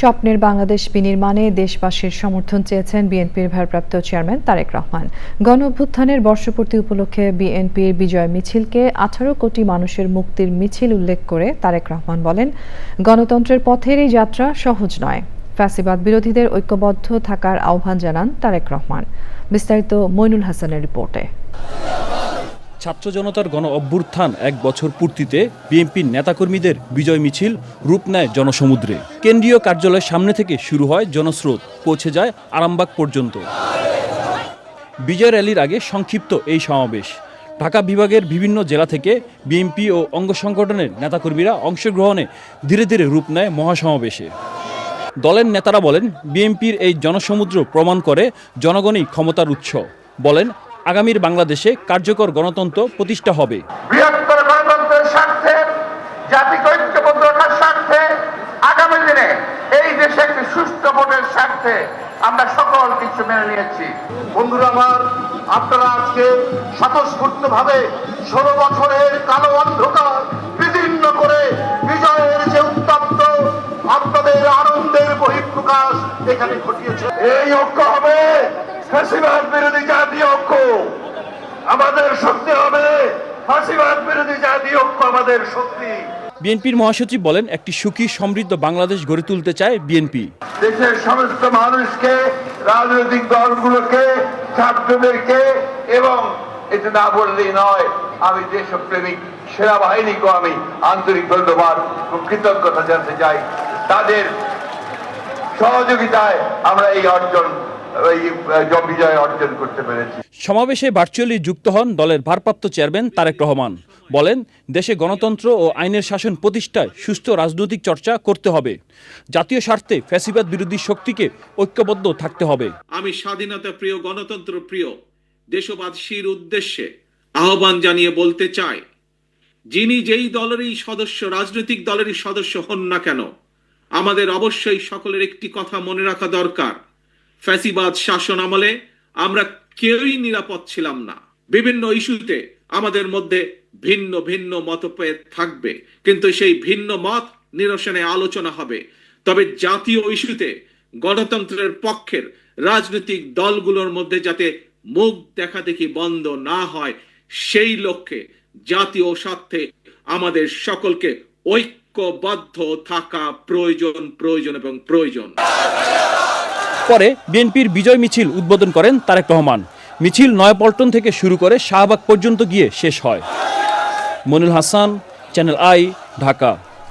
স্বপ্নের বাংলাদেশ বিনির্মাণে দেশবাসীর সমর্থন চেয়েছেন বিএনপির ভারপ্রাপ্ত চেয়ারম্যান তারেক রহমান। গণ অভ্যুত্থানের বর্ষপূর্তি উপলক্ষে বিএনপির বিজয় মিছিলকে আঠারো কোটি মানুষের মুক্তির মিছিল উল্লেখ করে তারেক রহমান বলেন, গণতন্ত্রের পথের এই যাত্রা সহজ নয়। ফ্যাসিবাদ বিরোধীদের ঐক্যবদ্ধ থাকার আহ্বান জানান তারেক রহমান। বিস্তারিত মইনুল হাসানের রিপোর্টে। ছাত্র জনতার গণ অভ্যুত্থান এক বছর পূর্তিতে বিএনপির নেতাকর্মীদের বিজয় মিছিল রূপ নেয় জনসমুদ্রে। কেন্দ্রীয় কার্যালয়ের সামনে থেকে শুরু হয় জনস্রোত, পৌঁছে যায় আরামবাগ পর্যন্ত। বিজয় র্যালির আগে সংক্ষিপ্ত এই সমাবেশ। ঢাকা বিভাগের বিভিন্ন জেলা থেকে বিএনপি ও অঙ্গ সংগঠনের নেতাকর্মীরা অংশগ্রহণে ধীরে ধীরে রূপ নেয় মহাসমাবেশে। দলের নেতারা বলেন, বিএনপির এই জনসমুদ্র প্রমাণ করে জনগণই ক্ষমতার উৎস। বলেন আগামীর বাংলাদেশে কার্যকর গণতন্ত্র প্রতিষ্ঠা হবে। বৃহত্তর গণতন্ত্রের স্বার্থে জাতিকে ঐক্যবদ্ধ রাখার স্বার্থে আগামী দিনে এই দেশে একটি সুস্থ ভোটের স্বার্থে আমরা সকল কিছু মেনে নিয়েছি। বন্ধুরা আমার আপনারা আজকে স্বতঃস্ফূর্ত ভাবে ষোলো বছরের কালো অন্ধকার বিদীর্ণ করে বিজয়ের যে উত্তপ্ত আপনাদের আনন্দের বহিঃপ্রকাশ এখানে ঘটিয়েছে। এই ঐক্য হবে। ফ্যাসিবাদ বিরোধী জাতীয় ঐক্য। আমাদের শক্তি হবে। ফাঁসিবাদ বিরোধী জাতীয় ঐক্য আমাদের শক্তি। বিএনপির মহাসচিব বলেন একটি সুখী সমৃদ্ধ বাংলাদেশ গড়ে তুলতে চায় বিএনপি। দেশের সমস্ত মানুষকে রাজনৈতিক দলগুলোকে ছাত্রদেরকে এবং এটা না বললেই নয় আমি দেশপ্রেমিক সেনাবাহিনীকেও আমি আন্তরিক ধন্যবাদ ও কৃতজ্ঞতা জানতে চাই। তাদের সহযোগিতায় আমরা এই অর্জন বিজয় অর্জন করতে পেরেছি। সমাবেশে ভার্চুয়ালি যুক্ত হন দলের ভারপ্রাপ্ত চেয়ারম্যান তারেক রহমান। বলেন দেশে গণতন্ত্র ও আইনের শাসন প্রতিষ্ঠায় সুস্থ রাজনৈতিক চর্চা করতে হবে। জাতীয় স্বার্থে ফ্যাসিবাদ বিরোধী শক্তিকে ঐক্যবদ্ধ থাকতে হবে। আমি স্বাধীনতা প্রিয় গণতন্ত্র প্রিয় দেশবাসীর উদ্দেশ্যে আহ্বান জানিয়ে বলতে চাই যিনি যেই দলেরই সদস্য রাজনৈতিক দলেরই সদস্য হন না কেন আমাদের অবশ্যই সকলের একটি কথা মনে রাখা দরকার। ফ্যাসিবাদ শাসন আমলে আমরা কেউই নিরাপদ ছিলাম না। বিভিন্ন ইস্যুতে আমাদের মধ্যে ভিন্ন ভিন্ন মতভেদ থাকবে, কিন্তু সেই ভিন্ন মত নিরসনে আলোচনা হবে। তবে জাতীয় ইস্যুতে গণতন্ত্রের পক্ষের রাজনৈতিক দলগুলোর মধ্যে যাতে মুখ দেখা দেখি বন্ধ না হয়, সেই লক্ষ্যে জাতীয় স্বার্থে আমাদের সকলকে ঐক্যবদ্ধ থাকা প্রয়োজন প্রয়োজন এবং প্রয়োজন। পরে বিএনপির বিজয় মিছিল উদ্বোধন করেন তারেক রহমান। মিছিল নয়াপল্টন থেকে শুরু করে শাহবাগ পর্যন্ত গিয়ে শেষ হয়। Monul Hasan, Channel I, Dhaka.